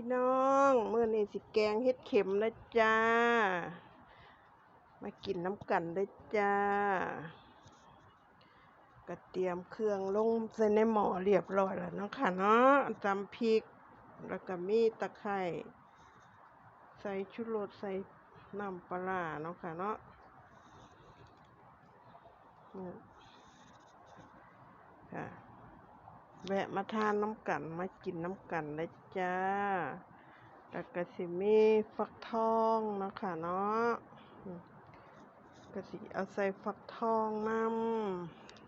พี่น้องเมื่อนี้สิแกงเฮ็ดเข็มนะจ้า มากินน้ำกันได้จ้ากระเตรียมเครื่องลงใส่ในหม้อเรียบร้อยแล้วเนาะค่ะเนาะตำพริก แล้วก็มีตะไคร้ใส่ชุรสใส่น้ำปลาเนาะค่ะเนาะค่ะ แวะมาทานน้ำกันมากินน้ำกันนะจ้าแล้วก็สิมีฟักทองนะคะเนาะก็สิเอาใส่ฟักทองน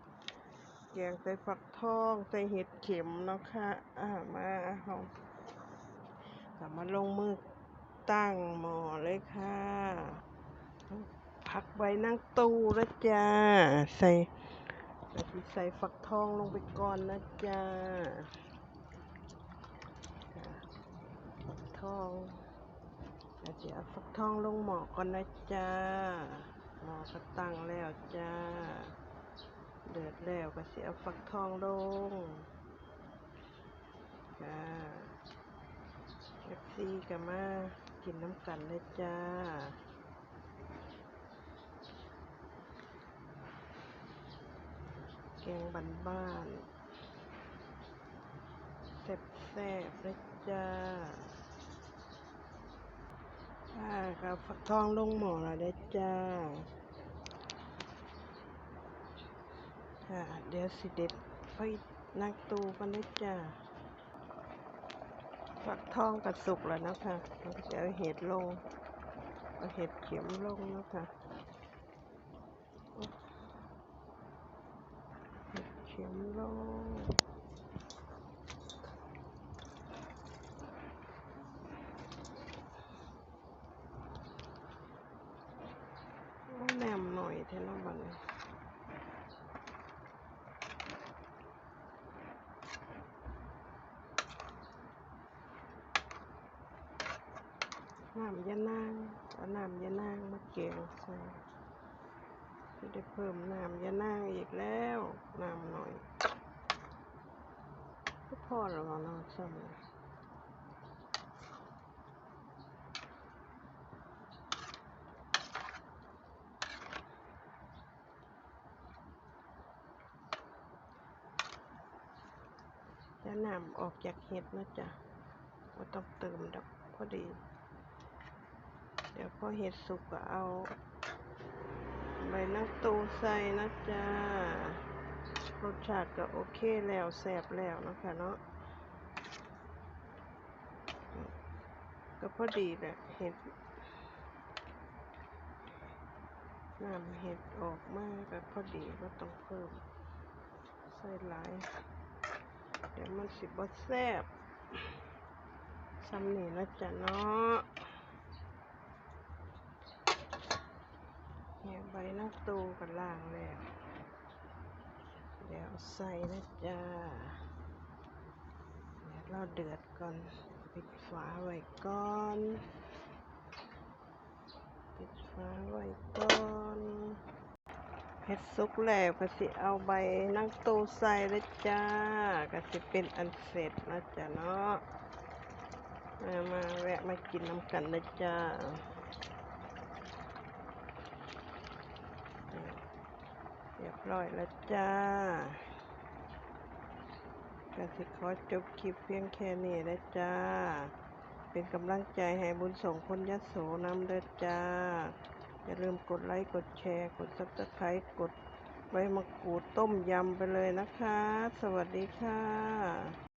ำแกงใส่ฟักทองใส่เห็ดเข็มนะคะอ่ามาเอาก็มาลงมือตั้งหม้อเลยค่ะ พักไว้นั่งตู้แล้วจ้า ใส่ ใส่ฟักทองลงไปก่อนนะจ๊ะค่ะฟักทองแล้วจะเอาฟักทองลงหมอก่อนนะจ๊ะหมอก็ตั้งแล้วจ้าเดือดแล้วก็จะเอาฟักทองลงค่ะเอฟซีก็มากินน้ำกันเลยจ้า แก งบ้านบ้านๆแซ่บแซ่บๆนะจ้าอ่าครับฟักทองลงหมอแล้วนะจ้าค่ะเดี๋ยวสิเด็ดไฟนักตูกันนะจ้าฟักทองกับสุกแล้วนะคะเราก็จะเอาเห็ดลงเอาเห็ดเข็มลงนะคะ เข็มโลแนมหน่อยเท่านั้นบั จะได้เพิ่มน้ำยะนางอีกแล้ว น้ำหน่อยก็พอแล้วมั้งเนาะซ้ำเลยจะนำออกจากเห็ดนะจ๊ะว่าต้องเติมดอกพอดี เดี๋ยวพอเห็ดสุกก็เอา ใบนักตูใส่นะจ๊ะรสชาติก็โอเคแล้วแซ่บแล้วนะคะเนาะก็พอดีแหละเห็ดน้ำเห็ดออกมาก็พอดีก็ต้องเพิ่มใส่หลาย เดี๋ยวมันสิบ่แซ่บซ้ำนี่นะจ๊ะเนาะเนี่ย ใบนักตูกันล่างแล้วเดี๋ยวใส่นะจ๊ะเดี๋ยวเราเดือดก่อนปิดฝาไว้ก่อน ปิดฝาไว้ก่อนเฮ็ดสุกแล้วก็สิเอาใบนั่งตูใส่เลยจ้าก็สิเป็นอันเสร็จนะจ๊ะเนาะมามาแวะมากินน้ำกันนะจ้า เรียบ ร้อยแล้วจ้าก็สิขอจบคลิปเพียงแค่นี้นะจ้า เป็นกำลังใจให้บุญส่งคนยโสนำเด้อจ้า อย่าลืมกดไลค์ กดแชร์ กดซับสไครต์กดใบมะกรูดต้มยำไปเลยนะคะ สวัสดีค่ะ